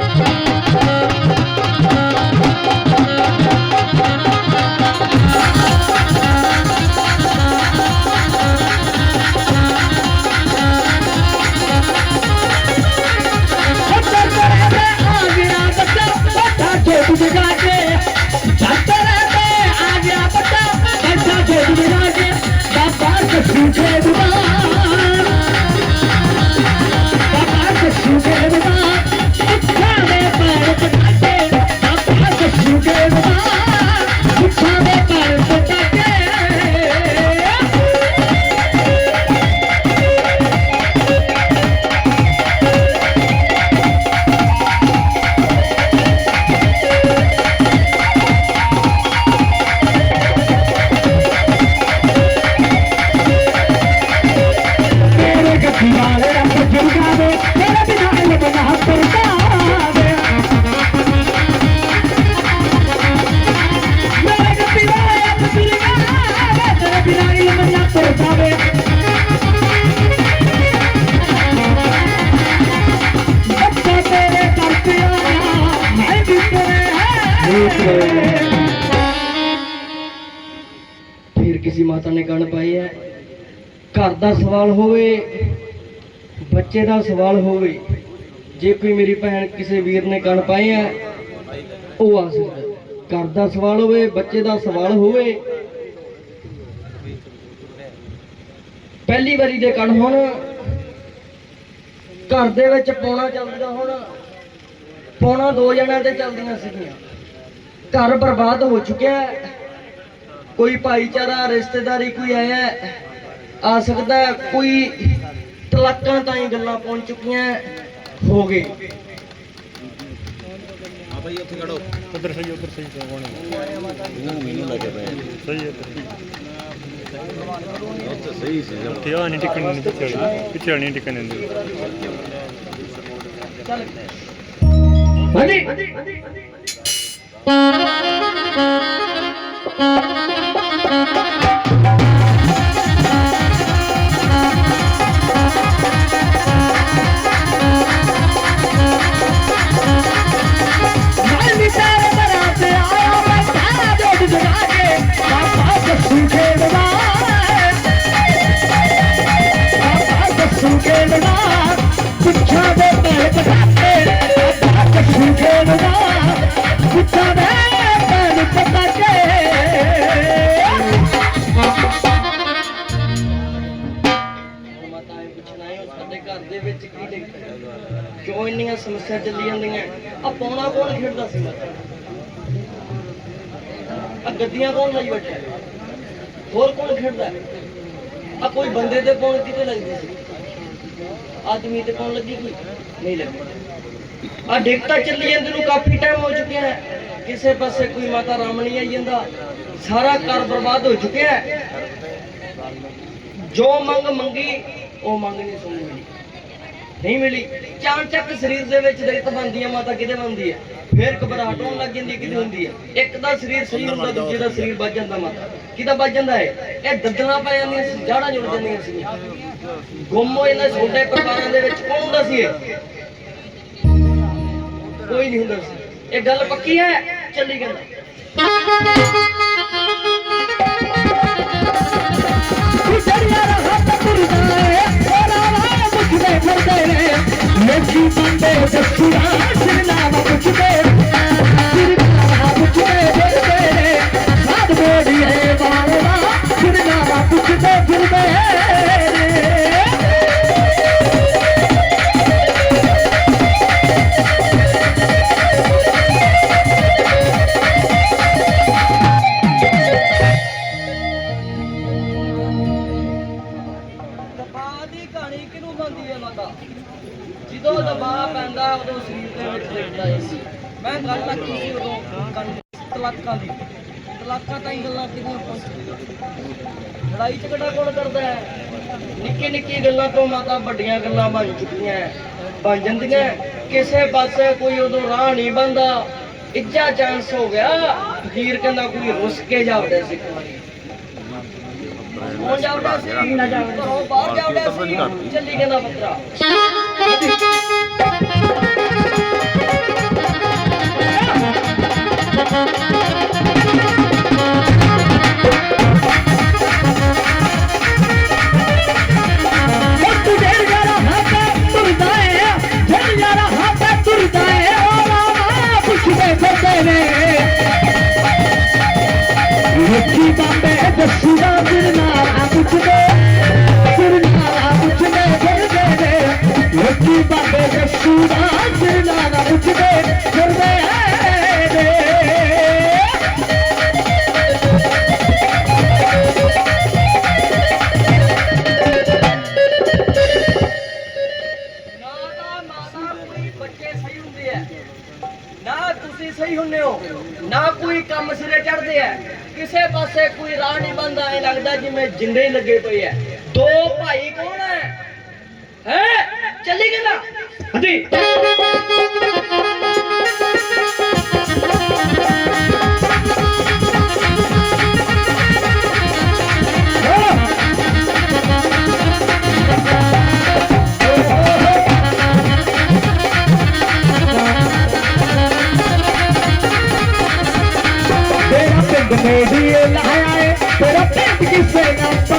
ਤੇਰੇ ਨੇ ਗਣ ਪਾਈ ਹੈ। ਘਰ ਦਾ ਸਵਾਲ ਹੋਵੇ, ਬੱਚੇ ਦਾ ਸਵਾਲ ਹੋਵੇ, ਜੇ ਕੋਈ ਮੇਰੀ ਭੈਣ ਕਿਸੇ ਵੀਰ ਨੇ ਗਣ ਪਾਈ ਹੈ, ਉਹ ਆ ਸਕਦਾ ਘਰ ਦਾ ਸਵਾਲ ਹੋਵੇ, ਬੱਚੇ ਦਾ ਸਵਾਲ ਹੋਵੇ, ਪਹਿਲੀ ਵਾਰੀ ਦੇ ਕਣ ਹੁਣ, ਘਰ ਦੇ ਵਿੱਚ ਪੌਣਾ ਚੱਲਦਾ ਹੁਣ, ਪੌਣਾ ਦੋ ਜਣਿਆਂ ਤੇ ਚੱਲਦੀਆਂ ਸੀਗੀਆਂ। ਘਰ ਬਰਬਾਦ ਹੋ ਚੁੱਕਿਆ ਕੋਈ ਭਾਈਚਾਰਾ ਰਿਸ਼ਤੇਦਾਰੀ ਕੋਈ ਆਇਆ ਹੈ, ਆ ਸਕਦਾ ਹੈ, ਕੋਈ ਤਲਾਕਾਂ ਤਾਈਂ ਗੱਲਾਂ ਪਹੁੰਚ ਚੁੱਕੀਆਂ ਹੋ ਗਏ। ਉਧਰ ਸਹੀ ਉਧਰ ਸਹੀ ਕੋਣ ਸਹੀ ਹੈ ਸਹੀ ਸੀ। ਤੇ ਆ ਨਹੀਂ ਟਿਕਣ ਨਹੀਂ ਪਿੱਛੇ ਪਿੱਛੇ ਨਹੀਂ ਟਿਕਣ ਦਿੰਦੀ। ਹਾਂਜੀ। ਮੈਂ ਕਿਉਂ ਇੰਨੀਆਂ ਸਮੱਸਿਆ ਚੱਲੀ ਜਾਂਦੀਆਂ ਆ ਪੌਣਾ ਕੌਣ ਖੇਡਦਾ ਸੀ ਮਾਤਾ ਆ ਗੱਡੀਆਂ ਕੌਣ ਲਈ ਬੈਠਾ? ਹੋਰ ਕੌਣ ਖੇਡਦਾ? ਆ ਕੋਈ ਬੰਦੇ ਤੇ ਕੌਣ ਕਿਤੇ ਲੱਗਦੀ ਸੀ? ਆਦਮੀ ਤੇ ਕੌਣ ਲੱਗੀ ਕੋਈ? ਨਹੀਂ ਲੱਗੀ ਆ ਡਿਕਟਾ ਚੱਲੀ ਜਾਂਦੇ ਨੂੰ ਕਾਫੀ ਟਾਈਮ ਹੋ ਚੁੱਕਿਆ ਹੈ। ਕਿਸੇ ਪਾਸੇ ਕੋਈ ਮਾਤਾ ਰਾਮ ਨਹੀਂ ਆਈ ਜਾਂਦਾ, ਸਾਰਾ ਘਰ ਬਰਬਾਦ ਹੋ ਚੁੱਕਿਆ ਹੈ। ਜੋ ਮੰਗ ਮੰਗੀ, ਉਹ ਮੰਗ ਨਹੀਂ ਸੁਣੀ ਨਹੀਂ ਮਿਲੀ। ਚਾਣ ਚੱਕ ਸਰੀਰ ਦੇ ਵਿੱਚ ਦਿੱਕਤ ਬਣਦੀ ਹੈ, ਮਾਤਾ ਕਿਤੇ ਬਣਦੀ ਹੈ? ਫਿਰ ਘਬਰਾਹਟ ਹੋਣ ਲੱਗ ਜਾਂਦੀ ਹੈ ਕਿਤੇ ਹੁੰਦੀ ਹੈ। ਇੱਕ ਦਾ ਸਰੀਰ ਸਹੀ ਹੁੰਦਾ ਦੂਜੇ ਦਾ ਸਰੀਰ ਵੱਜ ਜਾਂਦਾ ਮਾਤਾ। ਕਿਹਦਾ ਵੱਜ ਜਾਂਦਾ ਹੈ? ਇਹ ਦੰਦਲਾਂ ਪੈ ਜਾਂਦੀਆਂ ਸੀ ਜਾੜਾਂ ਜੁੜ ਜਾਂਦੀਆਂ ਸੀ। ਗੁੰਮ ਹੋ ਜਾਂਦਾ ਛੋਟੇ ਪਰਿਵਾਰਾਂ ਦੇ ਵਿੱਚ ਕੌਣ ਹੁੰਦਾ ਸੀ ਇਹ? ਕੋਈ ਨਹੀਂ ਹੁੰਦਾ ਸੀ। ਇਹ ਗੱਲ ਪੱਕੀ ਹੈ? ਚੱਲੀ ਰਹਾ ਤੁਰਦਾ ਏ ਨੇ। ਲੋਕੀ ਬੰਦੇ ਦੱਸੂਰਾ ਸਿਰਨਾਵਾ ਪੁੱਛਦੇ ਬਣ ਚੁੱਕੀਆਂ ਬਣ ਜਾਂਦੀਆਂ ਕਿਸੇ ਪਾਸੇ ਕੋਈ ਉਦੋਂ ਰਾਹ ਨਹੀਂ ਬੰਦਾ ਇੱਜਾ ਚਾਂਸ ਹੋ ਗਿਆ ਵੀਰ ਕਹਿੰਦਾ ਕੋਈ ਰੁੱਸ ਕੇ ਜਾਵਦਾ ਸੀ ਕੌਣ ਜਾਵਦਾ ਸੀ? ਨਾ ਜਾਵਦਾ ਬਾਹਰ ਜਾਵਦਾ ਸੀ। ਚੱਲੀ ਕਹਿੰਦਾ ਬੱਤਰਾ। ਸਹੀ ਆ ਨਾ ਤੁਸੀਂ ਸਹੀ ਹੁੰਦੇ ਹੋ, ਨਾ ਕੋਈ ਕੰਮ ਸਿਰੇ ਚੜਦੇ ਆ ਕਿਸੇ ਪਾਸੇ ਕੋਈ ਰਾਹ ਨਹੀਂ ਬੰਦਾ ਐ ਲੱਗਦਾ ਜਿਵੇਂ ਜਿੰਦੇ ਹੀ ਲੱਗੇ ਪਏ ਆ ਦੋ ਭਾਈ ਕੌਣ ਹੈ? ਹੈ? ਚੱਲੀ ਕਿੰਨਾ ਹਾਂਜੀ। ਤੇਰਾ ਲਾਇਆ ਏ ਤੇਰਾ ਪਿੰਡ ਕਿਸੇ ਨਾ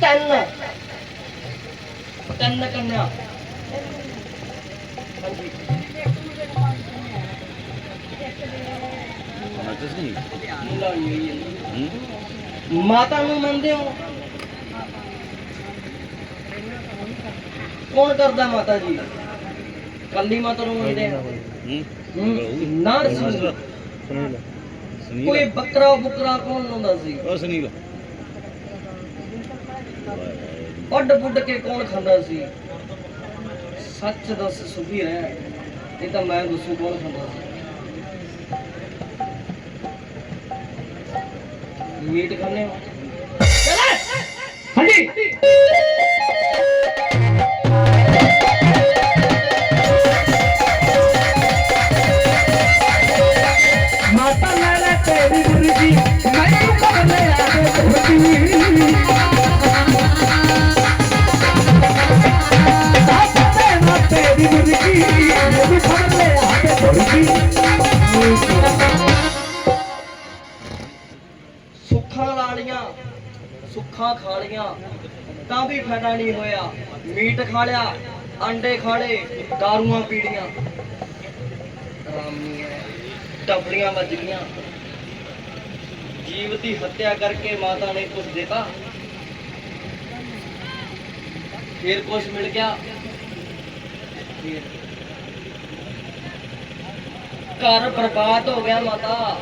ਤਿੰਨ। ਤਿੰਨ ਕੰਨਿਆ। ਹਾਂਜੀ। ਮਾਤਾ ਨੂੰ ਮੰਨਦੇ ਹੋ? ਕੌਣ ਕਰਦਾ ਮਾਤਾ ਜੀ? ਕੱਲੀ ਮਾਤਾ ਨੂੰ ਮੰਨਦੇ ਆ? ਹੂੰ, ਨਾ ਸੁਨੀਲ। ਕੋਈ ਬੱਕਰਾ ਬੁਕਰਾ ਕੌਣ ਲਾਉਂਦਾ ਸੀ? ਸੁਨੀਲ। ਵੱਡ ਬੁੱਢ ਕੇ ਕੌਣ ਖਾਂਦਾ ਸੀ? ਸੱਚ ਦੱਸ ਸੁਖੀ ਰਹਿ ਇਹ ਤਾਂ ਮੈਂ ਦੱਸੂ ਕੌਣ ਖਾਂਦਾ ਸੀ? ਮੀਟ ਖਾਣੇ ਹੋ? ਹਾਂਜੀ ਮਾਤਾ ਲੈ ਤੇਰੀ ਮੁਰਗੀ ਮੈਨੂੰ ਕਬ ਲੈ ਆਵੇ ਮੁਰਗੀ ਮਾਤਾ ਖਾ ਲੀਆਂ ਤਾਂ ਵੀ ਫਾਇਦਾ ਨਹੀਂ ਹੋਇਆ। ਮੀਟ ਖਾ ਲਿਆ, ਅੰਡੇ ਖਾੜੇ ਦਾਰੂਆਂ ਪੀੜੀਆਂ ਟੱਪੜੀਆਂ ਵੱਜ ਗਈਆਂ। ਜੀਵ ਦੀ ਹੱਤਿਆ ਕਰਕੇ ਮਾਤਾ ਨੇ ਕੁਝ ਦਿੱਤਾ। ਫਿਰ ਕੁਝ ਮਿਲ ਗਿਆ। ਘਰ ਬਰਬਾਦ ਹੋ ਗਿਆ ਮਾਤਾ।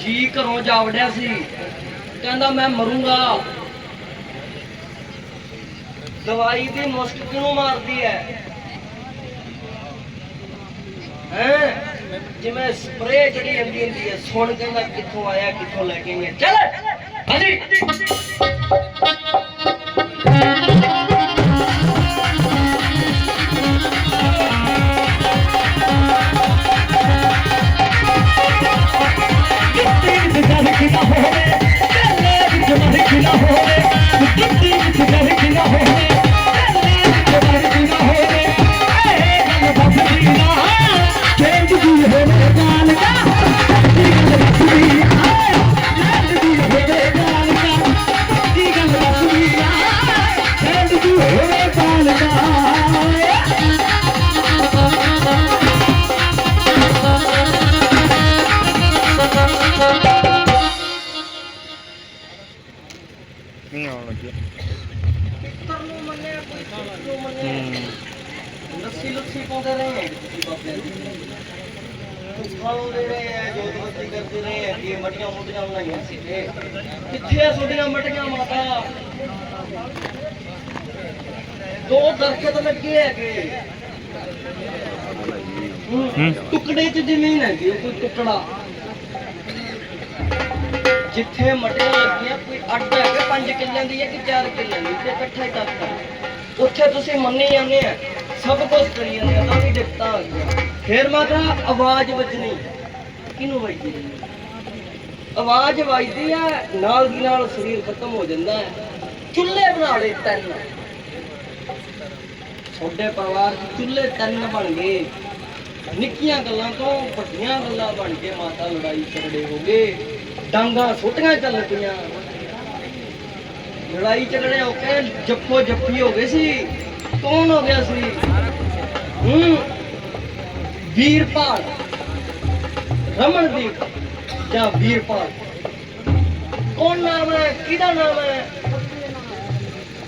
ਜੀ ਘਰੋਂ ਜਾ ਵੜਿਆ ਸੀ। ਕਹਿੰਦਾ ਮੈਂ ਮਰੂੰਗਾ। ਦਵਾਈ ਦੀ ਮੁਸ਼ਕ ਕਿਉਂ ਮਾਰਦੀ ਹੈ ਹੈ? ਜਿਵੇਂ ਸਪਰੇ ਜਿਹੜੀ ਹੁੰਦੀ ਹੁੰਦੀ ਹੈ ਸੁਣ ਕਹਿੰਦਾ ਕਿੱਥੋਂ ਆਇਆ, ਕਿੱਥੋਂ ਲੈ ਕੇ ਗਏ ਚੱਲ! ਹਾਂਜੀ! ਰਹੇ ਆ ਕਿ ਮਟੀਆਂ ਮੁੱਟੀਆਂ ਬਣਾਈਆਂ ਸੀ ਤੇ ਕਿੱਥੇ ਆ ਤੁਹਾਡੀਆਂ ਮਟੀਆਂ ਮਾਤਾ? ਦੋ ਦਰਖਤ ਲੱਗੇ ਹੈਗੇ। ਟੁਕੜੇ ਚ ਜ਼ਮੀਨ ਹੈਗੀ ਉਹ ਕੋਈ ਟੁਕੜਾ। ਜਿੱਥੇ ਮਟੀਆਂ ਲੱਗੀਆਂ ਕੋਈ ਅੱਡ ਹੈਗਾ 5 ਕਿੱਲਿਆਂ ਦੀ ਹੈ ਕਿ 4 ਕਿੱਲਿਆਂ ਦੀ ਤੇ ਇਕੱਠਾ ਹੀ ਕਰਤਾ ਉੱਥੇ ਤੁਸੀਂ ਮੰਨੀ ਜਾਂਦੇ ਆ ਸਭ ਕੁਝ ਕਰੀ ਜਾਂਦੇ ਆ ਤਾਂ ਵੀ ਦਿੱਕਤਾਂ ਆ ਗਈਆਂ। ਫੇਰ ਮਾਤਾ ਆਵਾਜ਼ ਵੱਜਣੀ। ਕਿਹਨੂੰ ਵੱਜਦੀ ਆਵਾਜ਼ ਵੱਜਦੀ ਆ, ਨਾਲ ਦੀ ਨਾਲ ਸਰੀਰ ਖਤਮ ਹੋ ਜਾਂਦਾ ਹੈ। ਚੁੱਲ੍ਹੇ ਬਣਾ ਲਏ ਤਿੰਨ। ਤੁਹਾਡੇ ਪਰਿਵਾਰ 'ਚ ਚੁੱਲ੍ਹੇ ਤਿੰਨ ਬਣ ਗਏ। ਨਿੱਕੀਆਂ ਗੱਲਾਂ ਤੋਂ ਵੱਡੀਆਂ ਗੱਲਾਂ ਬਣ ਕੇ ਮਾਤਾ ਲੜਾਈ ਝਗੜੇ ਹੋ ਗਏ। ਡਾਂਗਾ ਛੋਟੀਆਂ ਚੱਲ ਪਈਆਂ। ਲੜਾਈ ਝਗੜੇ ਹੋ ਕੇ ਜੱਪੋ ਜੱਪੀ ਹੋ ਗਏ ਸੀ। ਕੌਣ ਹੋ ਗਿਆ ਸੀ? ਹੂੰ। ਵੀਰਪਾਲ। ਰਮਨਦੀਪ। ਜਾਂ ਵੀਰਪਾਲ? ਕੌਣ ਨਾਮ ਹੈ? ਕਿਹਦਾ ਨਾਮ ਹੈ?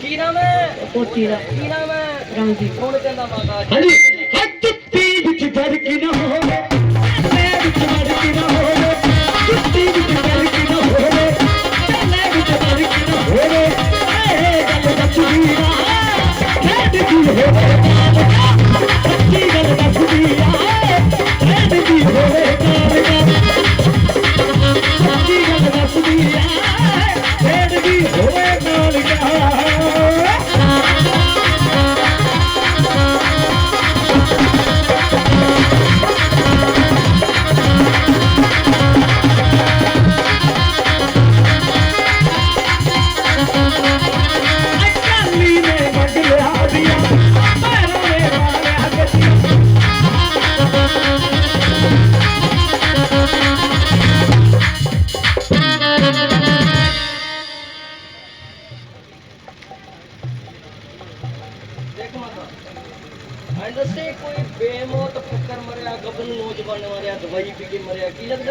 ਕੀ ਨਾਮ ਹੈ? ਪੋਤੀ ਦਾ ਕੀ ਨਾਮ ਹੈ? ਰਣਜੀਤ। ਕੌਣ ਕਹਿੰਦਾ ਮਾਤਾ? ਜੀ? ਹਾਂਜੀ। ਹੱਥੀ ਵਿੱਚ ਫ਼ਰਕ ਨਾ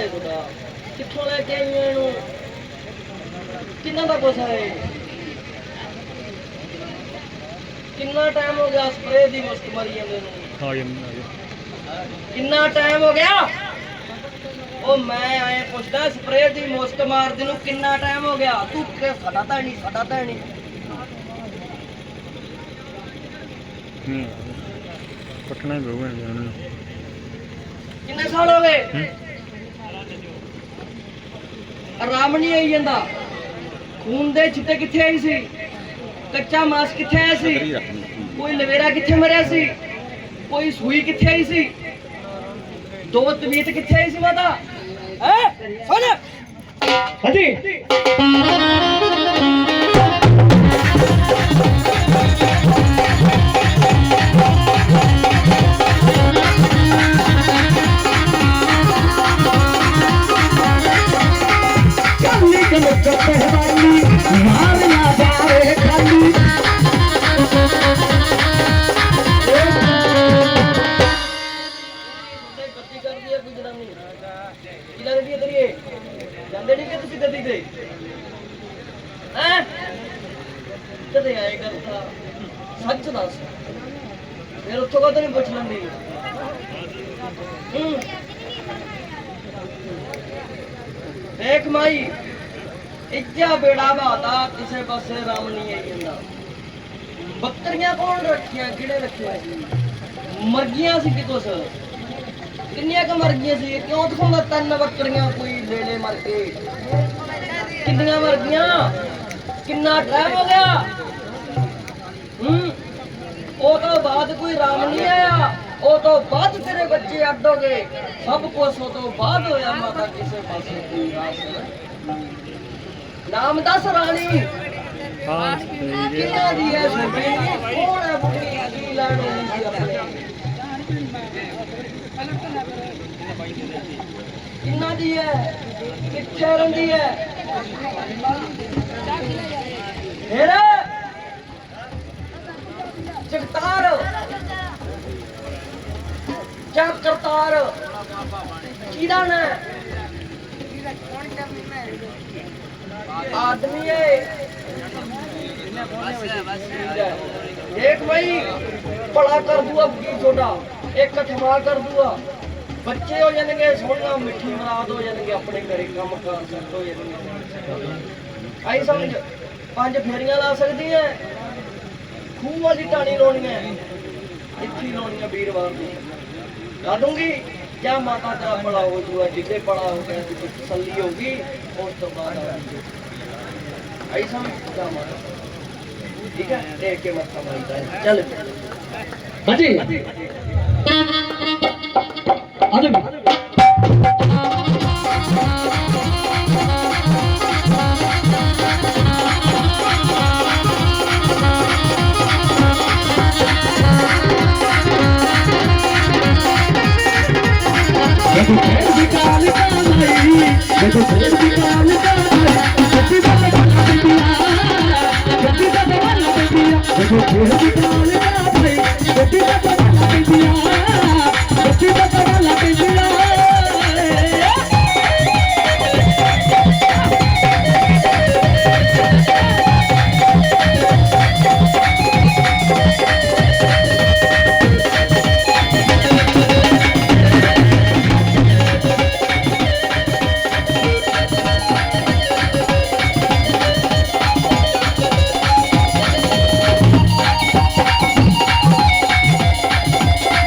ਹੈ ਤੁਹਾਡਾ ਕਿੱਥੋਂ ਲੈ ਕੇ ਆਈਆਂ ਇਹਨੂੰ? ਕਿੰਨਾ ਦਾ ਗੁੱਸਾ ਹੈ? ਕਿੰਨਾ ਟਾਈਮ ਹੋ ਗਿਆ ਸਪਰੇਅ ਦੀ ਮੁਸਕ ਮਾਰੀ ਜਾਂਦੇ ਨੂੰ? ਆ ਗਿਆ ਆ ਗਿਆ। ਕਿੰਨਾ ਟਾਈਮ ਹੋ ਗਿਆ? ਉਹ ਮੈਂ ਆਏ ਪੁੱਛਦਾ ਸਪਰੇਅ ਦੀ ਮੁਸਕ ਮਾਰਦੇ ਨੂੰ ਕਿੰਨਾ ਟਾਈਮ ਹੋ ਗਿਆ? ਤੂੰ ਕਿ ਸਾਡਾ ਤਾਂ ਨਹੀਂ ਸਾਡਾ ਤਾਂ ਨਹੀਂ। ਨਹੀਂ ਪਟਣਾ ਹੀ ਪਊਗਾ ਇਹਨੂੰ। ਕਿੰਨੇ ਸਾਲ ਹੋ ਗਏ? ਆਰਾਮ ਨਹੀਂ ਆਈ ਜਾਂਦਾ। ਖੂਨ ਦੇ ਛਿੱਟੇ ਕਿੱਥੇ ਆਈ ਸੀ? ਕੱਚਾ ਮਾਸ ਕਿੱਥੇ ਆਇਆ ਸੀ? ਕੋਈ ਲਵੇਰਾ ਕਿੱਥੇ ਮਰਿਆ ਸੀ? ਕੋਈ ਸੂਈ ਕਿੱਥੇ ਆਈ ਸੀ? ਦੋ ਤਵੀਤ ਕਿੱਥੇ ਆਈ ਸੀ ਮਾਤਾ? ਹੈ? ਸੁਣ! ਹਾਂਜੀ। ਕਾਲੀ ਕਲਕ ਪਹਿਵਾਲੀ ਮਾਰਿਆ ਬੇੜਾ ਕਿਸੇ ਪਾਸੇ ਰਾਮ ਨਹੀਂ ਆਈ ਜਾਂਦਾ। ਬੱਕਰੀਆਂ ਕੌਣ ਰੱਖੀਆਂ, ਕਿਹੜੇ ਰੱਖਿਆ ਸੀ? ਮਰਗੀਆਂ ਸੀ ਕਿ ਕੁਛ? ਕਿੰਨੀਆਂ ਕ ਮਰਗੀਆਂ ਸੀ? ਕਿਉਂ ਦਿਖਾਉਂਦਾ ਤਿੰਨ ਬੱਕਰੀਆਂ ਕੋਈ ਲੈ ਮਰ ਕੇ? ਕਿੰਨੀਆਂ ਮਰ ਕਿੰਨਾ ਟਾਈਮ ਹੋ ਗਿਆ? ਹੂੰ? ਉਹ ਤੋਂ ਬਾਅਦ ਕੋਈ ਰਾਮ ਨਹੀਂ ਆਇਆ। ਉਹ ਤੋਂ ਬਾਅਦ ਤੇਰੇ ਬੱਚੇ ਅੱਡ ਹੋ ਗਏ। ਸਭ ਕੁਝ ਉਹ ਤੋਂ ਬਾਅਦ ਹੋਇਆ ਮਾਤਾ ਕਿਸੇ ਪਾਸੇ ਕੋਈ ਰਾਸ। ਨਹੀਂ ਨਾਮ ਦੱਸ ਰਾਣੀ। ਹਾਂ। ਕਿੰਨਾ ਦੀ ਹੈ ਸੁਣੀ ਕੌਣ ਹੈ ਬੁੱਢੀ ਕੀ ਲੈਣ ਸੀ ਆਪਣੇ? ਕਿੰਨਾ ਦੀ ਹੈ ਕਿੱਥੇ ਰਹਿੰਦੀ ਹੈ ਫਿਰ ਜਗਤਾਰ! ਚੱਕ ਕਰਤਾਰ ਕਿਹਦਾ ਨਾ ਆਦਮੀ ਹੈ ਦੇਖ ਭਾਈ ਭਲਾ ਕਰ ਦੂਆ ਕੀ ਛੋਟਾ ਇੱਕ ਠਮਾ ਕਰ ਬੱਚੇ ਹੋ ਜਾਣਗੇ ਸੋਹਣਾ ਮਿੱਠੀ ਮਰਾਦ ਹੋ ਜਾਣਗੇ, ਆਪਣੇ ਘਰੇ ਕੰਮ ਕਾਰ ਸੈੱਟ ਹੋ ਜਾਣਗੇ। ਆਈ ਸਮਝ? ਪੰਜ ਫੇਰੀਆਂ ਲਾ ਸਕਦੀ ਹੈ ਖੂਹ ਵਾਲੀ ਟਾਣੀ ਲਾਉਣੀ ਹੈ ਇੱਥੇ ਲਾਉਣੀ ਹੈ ਵੀਰਵਾਰ ਦੀ ਲਾ ਦੂੰਗੀ। ਜਾਂ ਮਾਤਾ ਤੇਰਾ ਬੜਾ ਹੋ ਜੂਗਾ ਜਿੱਦੇ ਬੜਾ ਹੋ ਗਿਆ ਤਸੱਲੀ ਹੋਗੀ ਉਸ ਤੋਂ ਬਾਅਦ ਆਵਾਂਗੇ ਆਈ ਸਮਝ ਜਾ ਮਾਤਾ ਠੀਕ ਹੈ? ਦੇਖ ਕੇ ਮੱਥਾ ਮਾਰੀਦਾ ਹੈ। ਚੱਲ। ਹਾਂਜੀ। ਆਜੋ ਜਦੋਂ ਫੇਰ ਵੀ ਕਾਲ ਕਾਲੀ ਜਦੋਂ ਫੇਰ ਵੀ ਕਾਲ ਜੱਟੀ